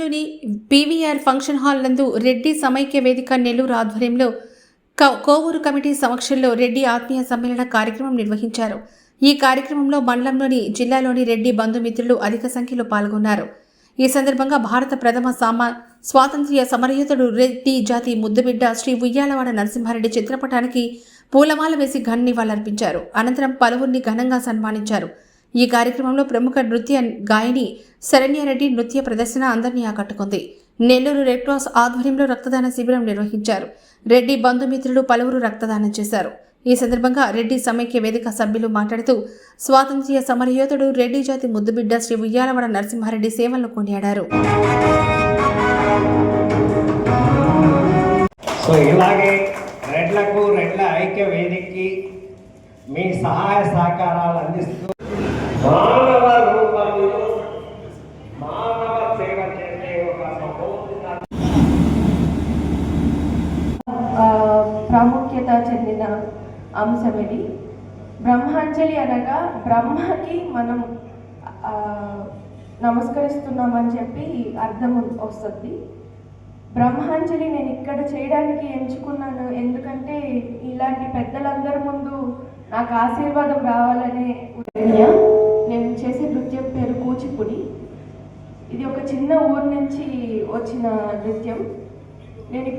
పట్టణంలోని PVR function hall నందు రెడ్డి సమైక్య వేదిక నెల్లూరు ఆధ్వర్యంలో కోవూరు కమిటీ సమక్షంలో రెడ్డి ఆత్మీయ సమ్మేళన కార్యక్రమం నిర్వహించారు. ఈ కార్యక్రమంలో మండలంలోని జిల్లాలోని రెడ్డి బంధుమిత్రులు అధిక సంఖ్యలో పాల్గొన్నారు. ఈ సందర్భంగా భారత ప్రథమ సామా స్వాతంత్ర్య సమరయోధుడు రెడ్డి జాతి ముద్దుబిడ్డ శ్రీ ఉయ్యాలవాడ నరసింహారెడ్డి చిత్రపటానికి పూలమాల వేసి ఘన నివాళులర్పించారు. అనంతరం పలువురిని ఘనంగా సన్మానించారు. ఈ కార్యక్రమంలో ప్రముఖ నృత్య గాయని శరణ్యారెడ్డి నృత్య ప్రదర్శన అందరినీ ఆకట్టుకుంది. నెల్లూరు రెడ్ క్రాస్ ఆధ్వర్యంలో రక్తదాన శిబిరం నిర్వహించారు. రెడ్డి బంధుమిత్రులు పలువురు రక్తదానం చేశారు. ఈ సందర్భంగా రెడ్డి సమైక్య వేదిక సభ్యులు మాట్లాడుతూ స్వాతంత్ర్య సమరయోధుడు రెడ్డి జాతి ముద్దుబిడ్డ శ్రీ ఉయ్యాలవాడ నరసింహారెడ్డి సేవలను కొనియాడారు. సో ఇలాగే రెడ్లకు రెడ్ల ఐక్య వేదికకి మీ సహాయ సహకారాలు అందిస్తూ మానవ రూపంలో మానవ సేవ చేసే ఒక ప్రాముఖ్యత చెందిన అంశం ఇది బ్రహ్మాంజలి అనగా బ్రహ్మకి మనం నమస్కరిస్తున్నామని చెప్పి అర్థం వస్తుంది బ్రహ్మాంజలి నేను ఇక్కడ చేయడానికి ఎంచుకున్నాను ఎందుకంటే ఇలాంటి పెద్దలందరి ముందు నాకు ఆశీర్వాదం రావాలనే ఉద్దేశ్య. నేను చేసే నృత్యం పేరు కూచిపూడి. ఇది ఒక చిన్న ఊరు నుంచి వచ్చిన నృత్యం. నేను ఇప్పుడు